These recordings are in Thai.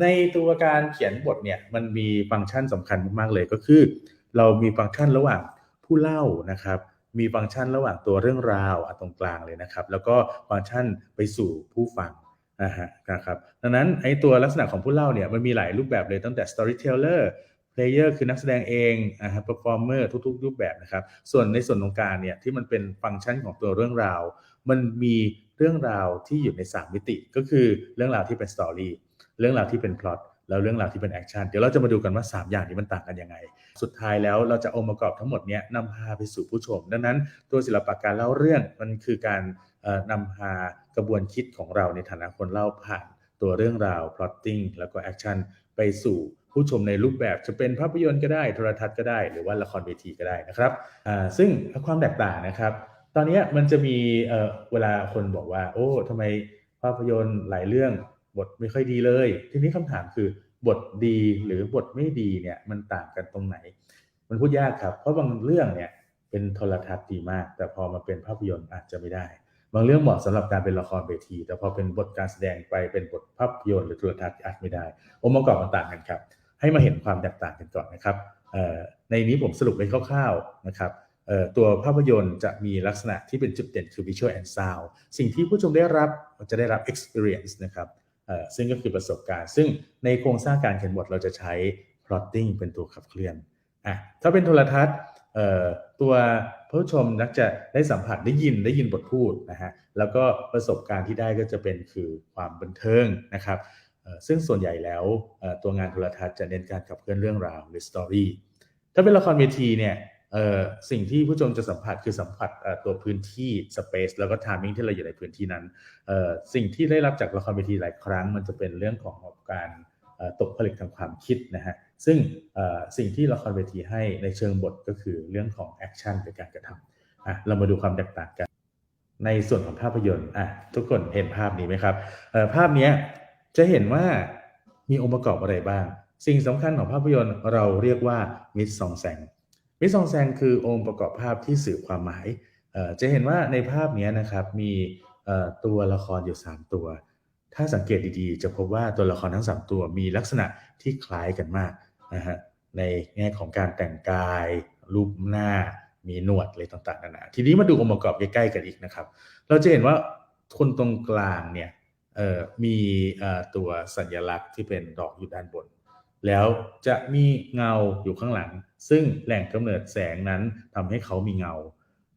ในตัวการเขียนบทเนี่ยมันมีฟังก์ชันสำคัญมากๆเลยก็คือ เรามีฟังก์ชันระหว่างผู้เล่านะครับ มีฟังก์ชันระหว่างตัวเรื่องราวตรงกลางเลยนะครับ แล้วก็ฟังก์ชันไปสู่ผู้ฟังนะฮะนะครับดังนั้นไอ้ตัวลักษณะของผู้เล่าเนี่ยมันมีหลายรูปแบบเลยตั้งแต่ storyteller player คือนักแสดงเองนะฮะ performer ทุกๆ รูปแบบนะครับ ส่วนในส่วนตรงกลางเนี่ยที่มันเป็นฟังก์ชันของตัวเรื่องราว มันมีเรื่องราวที่อยู่ใน 3 มิติ ก็คือเรื่องราวที่เป็น story เรื่องราวที่เป็นพล็อตแล้วเรื่องราวที่เป็นแอคชั่นเดี๋ยวเราจะมาดูกันว่า 3 อย่างนี้มันต่างกันยังไง สุดท้ายแล้วเราจะองค์ประกอบทั้งหมดนี้นำพาไปสู่ผู้ชม ดังนั้นตัวศิลปะการเล่าเรื่องมันคือการนำพากระบวนคิดของเราในฐานะคนเล่าผ่านตัวเรื่องราว plotting แล้วก็แอคชั่นไปสู่ผู้ชมในรูปแบบจะเป็นภาพยนตร์ก็ได้โทรทัศน์ก็ได้ หรือว่าละครเวทีก็ได้นะครับซึ่งความแตกต่างนะครับ ตอนนี้มันจะมีเออเวลาคนบอกว่า โอ้ทำไมภาพยนตร์หลายเรื่องบทไม่ค่อยดีเลย ทีนี้คำถามคือบทดีหรือบทไม่ดีเนี่ยมันต่างกันตรงไหน มันพูดยากครับ เพราะบางเรื่องเนี่ยเป็นโทรทัศน์ดีมาก แต่พอมาเป็นภาพยนตร์อาจจะไม่ได้ บางเรื่องเหมาะสำหรับการเป็นละครเวที แต่พอเป็นบทการแสดงไปเป็นบทภาพยนตร์หรือโทรทัศน์อาจไม่ได้องค์ประกอบมันต่างกันครับ ให้มาเห็นความแตกต่างกันก่อนนะครับในนี้ผมสรุปไว้คร่าวๆนะครับ ตัวภาพยนตร์จะมีลักษณะที่เป็นจุดเด่นคือ visual and sound สิ่งที่ผู้ชมได้รับจะได้รับ experience นะครับซึ่งก็คือประสบการณ์ ซึ่งในโครงสร้างการเขียนบทเราจะใช้ plotting เป็นตัวขับเคลื่อนอะถ้าเป็นโทรทัศน์ตัวผู้ชมนักจะได้สัมผัสได้ยินได้ยินบทพูดนะฮะแล้วก็ประสบการณ์ที่ได้ก็จะเป็นคือความบันเทิงนะครับซึ่งส่วนใหญ่แล้วตัวงานโทรทัศน์จะเน้นการขับเคลื่อนเรื่องราวหรือสตอรี่ถ้าเป็นละครเวทีเนี่ย สิ่งที่ผู้ชมจะสัมผัสคือสัมผัสตัวพื้นที่สเปซแล้วก็ทามิ่งที่เราอยู่ในพื้นที่นั้น สิ่งที่ได้รับจากละครเวทีหลายครั้ง มันจะเป็นเรื่องของการตกผลึกทางความคิดนะฮะซึ่งสิ่งที่ละครเวทีให้ในเชิงบทก็คือเรื่องของแอคชั่นในการกระทำอะเรามาดูความแตกต่างกัน ในส่วนของภาพยนตร์อะทุกคนเห็นภาพนี้ไหมครับภาพนี้จะเห็นว่ามีองค์ประกอบอะไรบ้าง สิ่งสำคัญของภาพยนตร์เราเรียกว่ามิดซองแซง มิดซองแซงคือองค์ประกอบภาพที่สื่อความหมาย จะเห็นว่าในภาพนี้นะครับมีตัวละครอยู่ 3 ตัว ถ้าสังเกตดีๆ จะพบว่าตัวละครทั้ง 3 ตัวมีลักษณะที่คล้ายกันมากนะฮะในแง่ของการแต่งกาย รูปหน้า มีหนวดอะไรต่างๆนานาทีนี้มาดูองค์ประกอบใกล้ๆกันอีกนะครับ เราจะเห็นว่าคนตรงกลางเนี่ยมีตัวสัญลักษณ์ที่เป็นดอกอยู่ด้านบน แล้วจะมีเงาอยู่ข้างหลัง ซึ่งแหล่งกำเนิดแสงนั้นทำให้เขามีเงา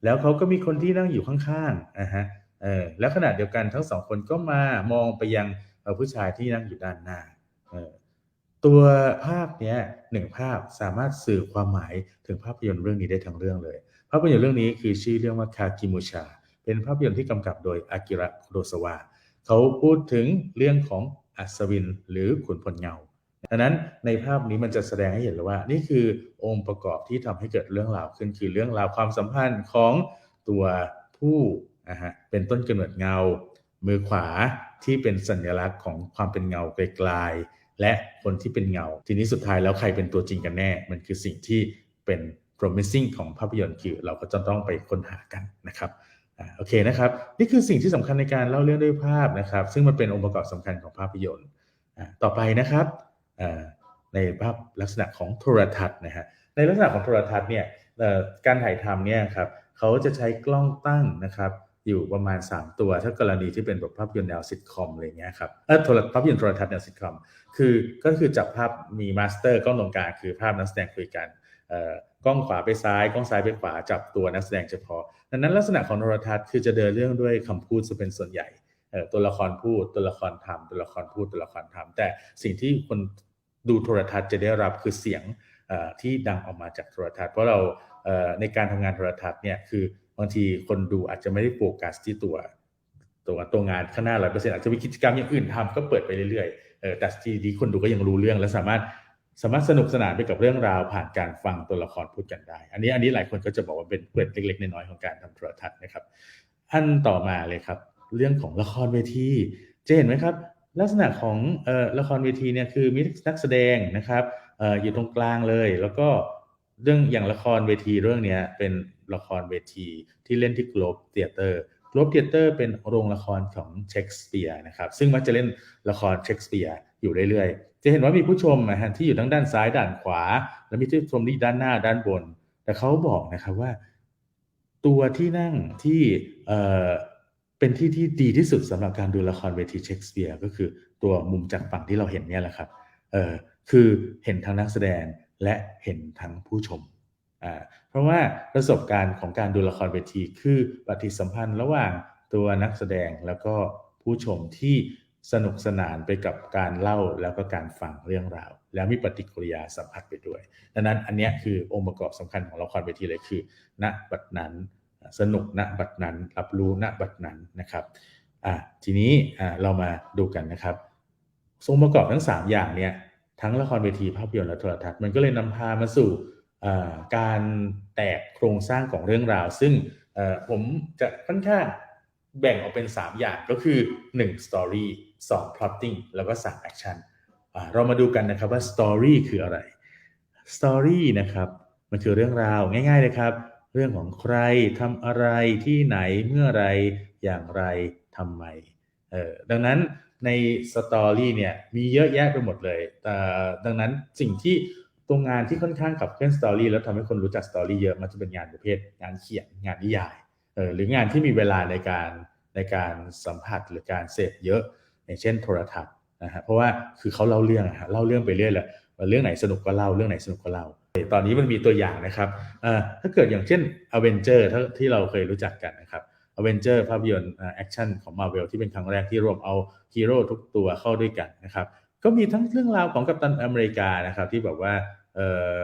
แล้วเขาก็มีคนที่นั่งอยู่ข้างๆนะฮะเออแล้วขณะเดียวกันทั้งสองคนก็มามองไปยังผู้ชายที่นั่งอยู่ด้านหน้าเออตัวภาพเนี้ยหนึ่งภาพสามารถสื่อความหมายถึงภาพยนตร์เรื่องนี้ได้ทั้งเรื่องเลย ภาพยนตร์เรื่องนี้คือชื่อเรื่องว่าคากิมุชาเป็นภาพยนตร์ที่กำกับโดยอากิระคุโรซาวะเขาพูดถึงเรื่องของอัศวินหรือขุนพลเงา ดังนั้นในภาพนี้มันจะแสดงให้เห็นเลยว่า นี่คือองค์ประกอบที่ทำให้เกิดเรื่องราวขึ้นคือเรื่องราวความสัมพันธ์ของตัวผู้นะฮะเป็นต้นกำเนิดเงา มือขวาที่เป็นสัญลักษณ์ของความเป็นเงาไกลๆและคนที่เป็นเงา ทีนี้สุดท้ายแล้วใครเป็นตัวจริงกันแน่ มันคือสิ่งที่เป็น promising ของภาพยนตร์คือเราก็จะต้องไปค้นหากันนะครับอโอเคนะครับ นี่คือสิ่งที่สำคัญในการเล่าเรื่องด้วยภาพนะครับ ซึ่งมันเป็นองค์ประกอบสำคัญของภาพยนตร์ต่อไปนะครับ ในภาพลักษณะของโทรทัศน์นะฮะในลักษณะของโทรทัศน์เนี่ยการถ่ายทำเนี่ยครับเขาจะใช้กล้องตั้งนะครับอยู่ประมาณ 3 ตัว ถ้ากรณีที่เป็นแบบภาพยนตร์แนวซิทคอมอะไรเงี้ยครับเออโทรภาพยนตร์โทรทัศน์แนวซิทคอมคือก็คือจับภาพมีมาสเตอร์กล้องตรงกลางคือภาพนักแสดงคุยกันกล้องขวาไปซ้ายกล้องซ้ายไปขวาจับตัวนักแสดงเฉพาะดังนั้นลักษณะของโทรทัศน์คือจะเดินเรื่องด้วยคำพูดจะเป็นส่วนใหญ่ ตัวละครพูดตัวละครทำตัวละครพูดตัวละครทำแต่สิ่งที่คนดูโทรทัศน์จะได้รับคือเสียงที่ดังออกมาจากโทรทัศน์เพราะเราในการทำงานโทรทัศน์เนี่ยคือบางทีคนดูอาจจะไม่ได้โฟกัสที่ตัวตัวตัวงานข้างหน้าร้อยเปอร์เซ็นต์อาจจะมีกิจกรรมอย่างอื่นทำก็เปิดไปเรื่อยๆแต่ทีนี้คนดูก็ยังรู้เรื่องและสามารถสามารถสนุกสนานไปกับเรื่องราวผ่านการฟังตัวละครพูดกันได้ อันนี้อันนี้หลายคนก็จะบอกว่าเป็นเกร็ดเล็กๆน้อยๆของการทำโทรทัศน์นะครับอันต่อมาเลยครับ เรื่องของละครเวทีจะเห็นไหมครับ ลักษณะของออละครเวทีเนี่ยคือมีนักแสดงนะครับอออยู่ตรงกลางเลย แล้วก็เรื่องอย่างละครเวทีเรื่องนี้เป็นละครเวทีที่เล่นที่ Globe Theatre Globe Theatre เป็นโรงละครของเชคสเปียร์นะครับซึ่งมักจะเล่นละครเชคสเปียร์อยู่เรื่อยๆ จะเห็นว่ามีผู้ชมนะฮะที่อยู่ทั้งด้านซ้ายด้านขวา และมีผู้ชมที่ด้านหน้าด้านบน แต่เขาบอกนะครับว่า ตัวที่นั่งที่ เป็นที่ที่ดีที่สุดสำหรับการดูละครเวทีเชคสเปียร์ก็คือตัวมุมจากฝั่งที่เราเห็นเนี่ยแหละครับเออคือเห็นทั้งนักแสดงและเห็นทั้งผู้ชมอ่าเพราะว่าประสบการณ์ของการดูละครเวทีคือปฏิสัมพันธ์ระหว่างตัวนักแสดงแล้วก็ผู้ชมที่สนุกสนานไปกับการเล่าแล้วก็การฟังเรื่องราว แล้วมีปฏิกิริยาสัมผัสไปด้วย ดังนั้นอันนี้คือองค์ประกอบสำคัญของละครเวทีเลยคือ ณบัดนั้น สนุกณบัดนั้น รับรู้ณบัดนั้นนะครับอะทีนี้อะเรามาดูกันนะครับองค์ประกอบทั้ง 3 อย่างเนี่ยทั้งละครเวทีภาพยนตร์และโทรทัศน์มันก็เลยนำพามาสู่อ่าการแตกโครงสร้างของเรื่องราว ซึ่งอ่อผมจะค่อนข้างแบ่งออกเป็น 3 อย่างก็คือ 1 story 2 plotting แล้วก็ 3 action อ่าเรามาดูกันนะครับว่า story คืออะไร story นะครับมันคือเรื่องราวง่ายๆเลยครับ เรื่องของใครทำอะไรที่ไหนเมื่อไรอย่างไรทำไมเออดังนั้นในสตอรี่เนี่ยมีเยอะแยะไปหมดเลยแต่ดังนั้นสิ่งที่ตรงงานที่ค่อนข้างขับเคลื่อนสตอรี่แล้วทำให้คนรู้จักสตอรี่เยอะมันจะเป็นงานประเภทงานเขียนงานนิยายเออหรืองานที่มีเวลาในการในการสัมผัสหรือการเสพเยอะ อย่างเช่นโทรทัศน์นะฮะเพราะว่าคือเขาเล่าเรื่องอะฮะเล่าเรื่องไปเรื่อยเลยเรื่องไหนสนุกก็เล่าเรื่องไหนสนุกก็เล่า ตอนนี้มันมีตัวอย่างนะครับอ่อถ้าเกิดอย่างเช่น a v e n g e r ที่เราเคยรู้จักกันนะครับ a v e n g e r ภาพยนตร์แอคชั่นของ Marvel ที่เป็นครั้งแรกที่รวมเอาฮีโร่ทุกตัวเข้าด้วยกันนะครับ ก็มีทั้งเรื่องราวของกัปตันอเมริกานะครับที่แบบว่าเอ่อ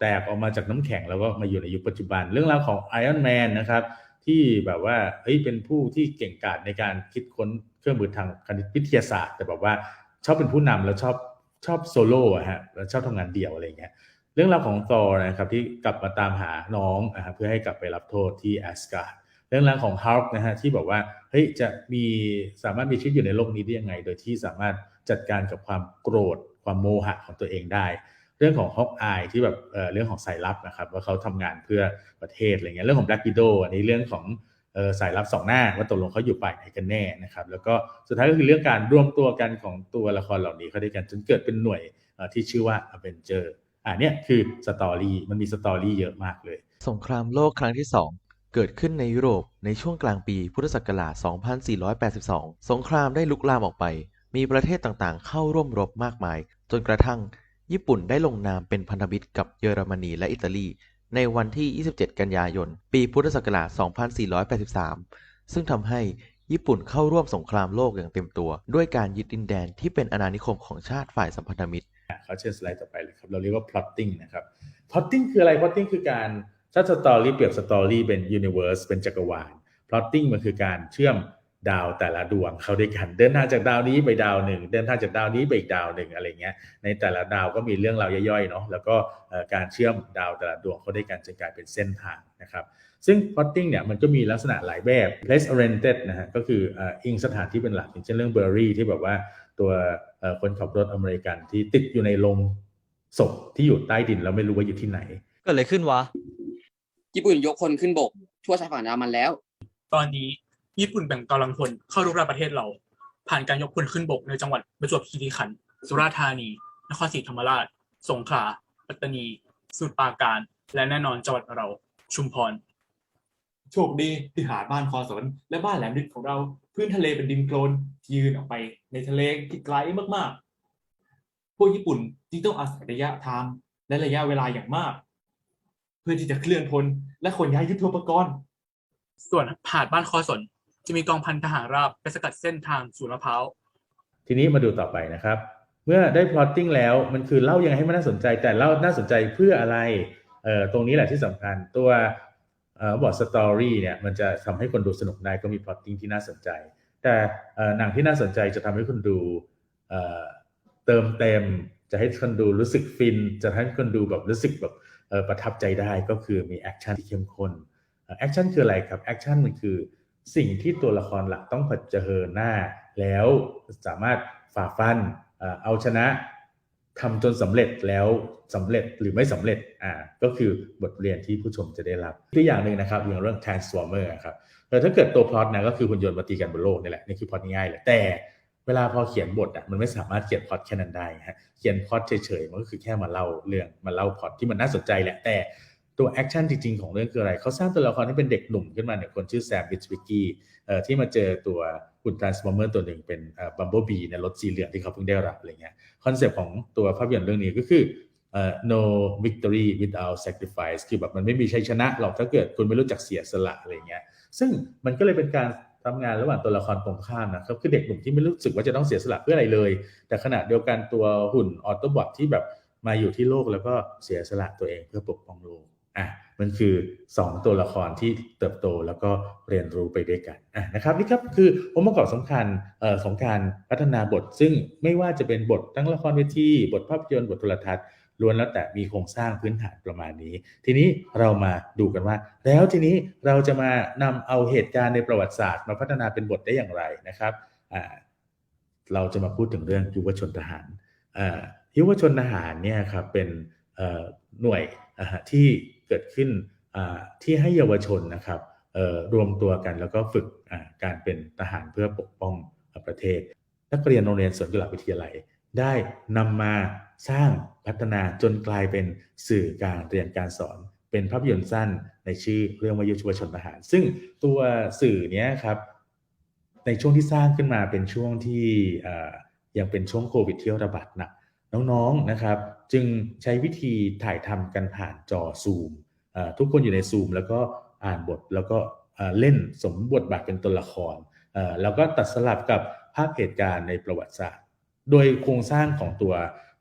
แตกออกมาจากน้ำแข็งแล้วก็มาอยู่ในยุคปัจจุบัน เรื่องราวของ Iron Man นะครับที่แบบว่าเฮ้ยเป็นผู้ที่เก่งกาจในการคิดค้นเครื่องมือทางคณิตวิทยาศาสตร์ แต่แบบว่าชอบเป็นผู้นำแล้วชอบชอบโซโล่อะฮะแล้วชอบทำงานเดี่ยวอะไรเงี้ย เรื่องราวของตอนะครับที่กลับมาตามหาน้องนะครับเพื่อให้กลับไปรับโทษที่แอสการ์ดเรื่องราวของฮาร์กนะฮะที่บอกว่าเฮ้ยจะมีสามารถมีชีวิตอยู่ในโลกนี้ได้ยังไง โดยที่สามารถจัดการกับความโกรธความโมหะของตัวเองได้ เรื่องของฮอกอายที่แบบเเรื่องของสายลับนะครับว่าเขาทำงานเพื่อประเทศอะไรเงี้ยเรื่องของแบล็ก w ิโดอันนี้เรื่องของออสายลับสองหน้าว่าตกลงเขาอยู่ฝ่ายไหนกันแน่นะครับแล้วก็สุดท้ายก็คือเรื่องการรวมตัวกันของตัวละครเหล่านี้เข้าด้วยกันจนเกิดเป็นหน่วยที่ชื่อว่า Avenger อ่า เนี่ยคือสตอรี่มันมีสตอรี่เยอะมากเลย สงครามโลกครั้งที่ 2 เกิดขึ้นในยุโรปในช่วงกลางปีพุทธศักราช 2482 สงครามได้ลุกลามออกไป มีประเทศต่างๆ เข้าร่วมรบมากมาย จนกระทั่ง ญี่ปุ่นได้ลงนามเป็นพันธมิตรกับเยอรมนีและอิตาลี ในวันที่ 27 กันยายน ปีพุทธศักราช 2483 ซึ่งทำให้ญี่ปุ่นเข้าร่วมสงครามโลกอย่างเต็มตัว ด้วยการยึดดินแดนที่เป็นอาณานิคมของชาติฝ่ายสัมพันธมิตร ขาเชิญสไลด์ต่อไปเลยครับ เราเรียกว่า plotting นะครับ plotting คืออะไร plotting คือการถ้าสตอรี่เปรียบสตอรี่เป็น universe เป็นจักรวาล plotting มันคือการเชื่อมดาวแต่ละดวงเข้าด้วยกัน เดินทางจากดาวนี้ไปดาวหนึ่ง เดินทางจากดาวนี้ไปอีกดาวหนึ่งอะไรเงี้ย ในแต่ละดาวก็มีเรื่องราวย่อยๆเนาะ แล้วก็การเชื่อมดาวแต่ละดวงเข้าด้วยกันจนกลายเป็นเส้นทางนะครับ ซึ่ง plotting เนี่ยมันก็มีลักษณะหลายแบบ place oriented นะฮะ ก็คืออิงสถานที่เป็นหลักอย่างเช่นเรื่องเบอร์รี่ที่แบบว่า ตัวเอ่อคนขับรถอเมริกันที่ติดอยู่ในโรงศพที่อยู่ใต้ดินแล้วไม่รู้ว่าอยู่ที่ไหนเกิดอะไรขึ้นวะ ญี่ปุ่นยกคนขึ้นบก ทั่วชายฝั่งอันดามันแล้ว ตอนนี้ญี่ปุ่นแบ่งกำลังพลเข้ารุกรานประเทศเรา ผ่านการยกพลขึ้นบกในจังหวัดประจวบคีรีขันธ์สุราษฎร์ธานี นครศรีธรรมราช สงขลา ปัตตานีสมุทรปราการ และแน่นอนจังหวัดเรา ชุมพร โชคดีที่หาดบ้านคอสนและบ้านแหลมดินของเรา พื้นทะเลเป็นดินโคลนที่ยืนออกไปในทะเลที่ไกลมากๆ พวกญี่ปุ่นจึงต้องอาศัยระยะทางและระยะเวลาอย่างมาก เพื่อที่จะเคลื่อนพลและขนย้ายยุทโธปกรณ์ ส่วนหาดบ้านคอสนจะมีกองพันทหารราบไปสกัดเส้นทางสู่มะพร้าวทีนี้มาดูต่อไปนะครับ เมื่อได้ plotting แล้วมันคือเล่ายังไงให้มันน่าสนใจ แต่เล่าน่าสนใจเพื่ออะไรเอ่อตรงนี้แหละที่สำคัญ ตัว เอ่อบอก story เนี่ยมันจะทำให้คนดูสนุกได้ก็มี plotting ที่น่าสนใจ แต่เออหนังที่น่าสนใจจะทำให้คนดูเอ่อเติมเต็ม จะให้คนดูรู้สึกฟิน จะให้คนดูแบบรู้สึกแบบประทับใจได้ก็คือมีแอคชั่นที่เข้มข้นแอคชั่นคืออะไรครับแอคชั่นมันคือสิ่งที่ตัวละครหลักต้องเผชิญหน้า แล้วสามารถฝ่าฟันเอาชนะ ทำจนสำเร็จแล้วสำเร็จหรือไม่สำเร็จอ่าก็คือบทเรียนที่ผู้ชมจะได้รับตัวอย่างหนึ่งนะครับอย่างเรื่อง Transformer ครับแต่ถ้าเกิดตัวพล็อตนะก็คือหุ่นยนต์มาตีกันบนโลกนี่แหละนี่คือพล็อตง่ายเลยแต่เวลาพอเขียนบทอะมันไม่สามารถเขียนพล็อตแค่นั้นได้ฮะเขียนพล็อตเฉยๆมันก็คือแค่มาเล่าเรื่องมาเล่าพล็อตที่มันน่าสนใจแหละแต่ตัวแอคชั่นจริงๆของเรื่องคืออะไรเขาสร้างตัวละครให้เป็นเด็กหนุ่มขึ้นมาเนี่ยคนชื่อแซมบิชวิกกี้เอ่อที่มาเจอตัว หุ่นทรานส์ฟอร์เมอร์ตัวหนึ่งเป็นบัมเบิลบีในรถสีเหลืองที่เขาเพิ่งได้รับอะไรเงี้ยคอนเซปต์ของตัวภาพยนตร์เรื่องนี้ก็คือเอ่อ no victory without sacrifice คือแบบมันไม่มีชัยชนะหรอกถ้าเกิดคุณไม่รู้จักเสียสละอะไรเงี้ยซึ่งมันก็เลยเป็นการทำงานระหว่างตัวละครตรงข้ามนะครับคือเด็กหนุ่มที่ไม่รู้สึกว่าจะต้องเสียสละเพื่ออะไรเลย แต่ขณะเดียวกันตัวหุ่นออโตบอทที่แบบมาอยู่ที่โลกแล้วก็เสียสละตัวเองเพื่อปกป้องโลก อะมันคือ 2 ตัวละครที่เติบโตแล้วก็เรียนรู้ไปด้วยกันอะนะครับนี่ครับคือองค์ประกอบสำคัญเอ่อของการพัฒนาบท ซึ่งไม่ว่าจะเป็นบททั้งละครเวทีบทภาพยนตร์บทโทรทัศน์ล้วนแล้วแต่มีโครงสร้างพื้นฐานประมาณนี้ ทีนี้เรามาดูกันว่า แล้วทีนี้เราจะมานำเอาเหตุการณ์ในประวัติศาสตร์ มาพัฒนาเป็นบทได้อย่างไรนะครับอ่าเราจะมาพูดถึงเรื่องยุวชนทหารอ่ายุวชนทหารเนี่ยครับเป็นเอ่อหน่วยอ่าที่ กิดขึ้นที่ให้เยาวชนนะครับรวมตัวกันแล้วก็ฝึกการเป็นทหารเพื่อปกป้องประเทศ นักเรียนโรงเรียนสวนกุหลาบวิทยาลัย ได้นำมาสร้างพัฒนาจนกลายเป็นสื่อการเรียนการสอน เป็นภาพยนตร์สั้นในชื่อเรื่องวายุชุวชนทหาร ซึ่งตัวสื่อเนี้ยครับในช่วงที่สร้างขึ้นมาเป็นช่วงที่ยังเป็นช่วงโควิดที่ระบาดหนักน้องๆนะครับ จึงใช้วิธีถ่ายทำกันผ่านจอซูม ทุกคนอยู่ในซูมแล้วก็อ่านบทแล้วก็เล่นสมบทบาทเป็นตัวละครแล้วก็ตัดสลับกับภาพเหตุการณ์ในประวัติศาสตร์ โดยโครงสร้างของตัว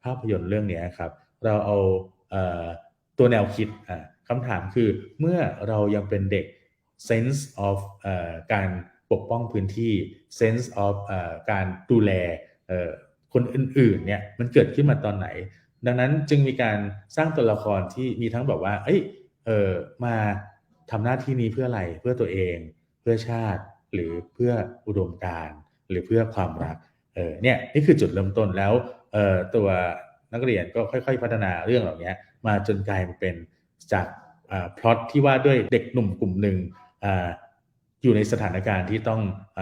ภาพยนตร์เรื่องนี้ครับ เราเอาเออตัวแนวคิดคำถามคือเมื่อเรายังเป็นเด็ก sense of เอ่อการปกป้องพื้นที่ sense of เอ่อการดูแลคนอื่นๆเนี่ยมันเกิดขึ้นมาตอนไหน ดังนั้นจึงมีการสร้างตัวละครที่มีทั้งแบบว่า เอ้ย เออมาทำหน้าที่นี้เพื่ออะไรเพื่อตัวเอง เพื่อชาติหรือเพื่ออุดมการณ์หรือเพื่อความรักเออเนี่ยนี่คือจุดเริ่มต้นแล้วเออตัวนักเรียนก็ค่อย ๆ พัฒนาเรื่องเหล่านี้มาจนกลายมาเป็นจากพล็อตที่ว่าด้วยเด็กหนุ่มกลุ่มหนึ่งออยู่ในสถานการณ์ที่ต้องอ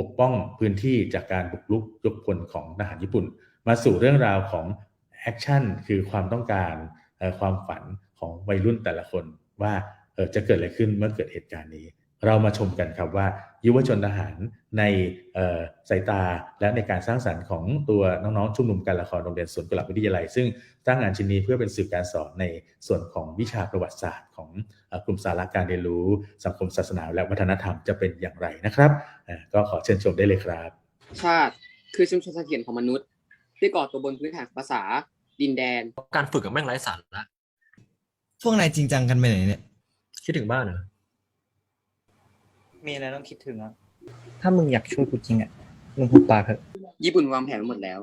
ปกป้องพื้นที่จากการบุกรุกยกพลของทหารญี่ปุ่น มาสู่เรื่องราวของแอคชั่นคือความต้องการความฝัน ของวัยรุ่นแต่ละคนว่าเออจะเกิดอะไรขึ้นเมื่อเกิดเหตุการณ์นี้ เรามาชมกันครับว่า ยุวชนทหารในเอ่อสายตาและในการสร้างสรรค์ของตัวน้องๆชุมนุมการละครโรงเรียนสวนกุหลาบวิทยาลัย ซึ่งสร้างงานชิ้นนี้เพื่อเป็นสื่อการสอนในส่วนของวิชาประวัติศาสตร์ของเอ่อกลุ่มสาระการเรียนรู้ สังคมศาสนาและวัฒนธรรมจะเป็นอย่างไรนะครับอ่าก็ขอเชิญชมได้เลยครับ ชาติคือชุมชนเสถียรของมนุษย์ ที่ก่อตัวบนพื้นฐานของภาษาดินแดน การฝึกกับแม่งไร้สาระ พวกนายจริงจังกันไปไหนเนี่ย คิดถึงบ้านเหรอ มีอะไรต้องคิดถึงอะ ถ้ามึงอยากช่วยกูจริงอะ มึงพูดปากเถอะ ญี่ปุ่นวางแผนไว้หมดแล้ว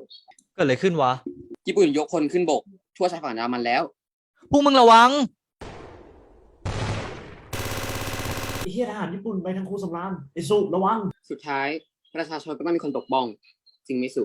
เกิดอะไรขึ้นวะ ญี่ปุ่นยกคนขึ้นบก ทั่วชายฝั่งอันดามันแล้ว พวกมึงระวัง ไอ้เฮียทหารญี่ปุ่นไปทางครูสำรานไอ้สุระวัง สุดท้ายประชาชนก็ต้องมีคนปกป้องจึงไม่สุ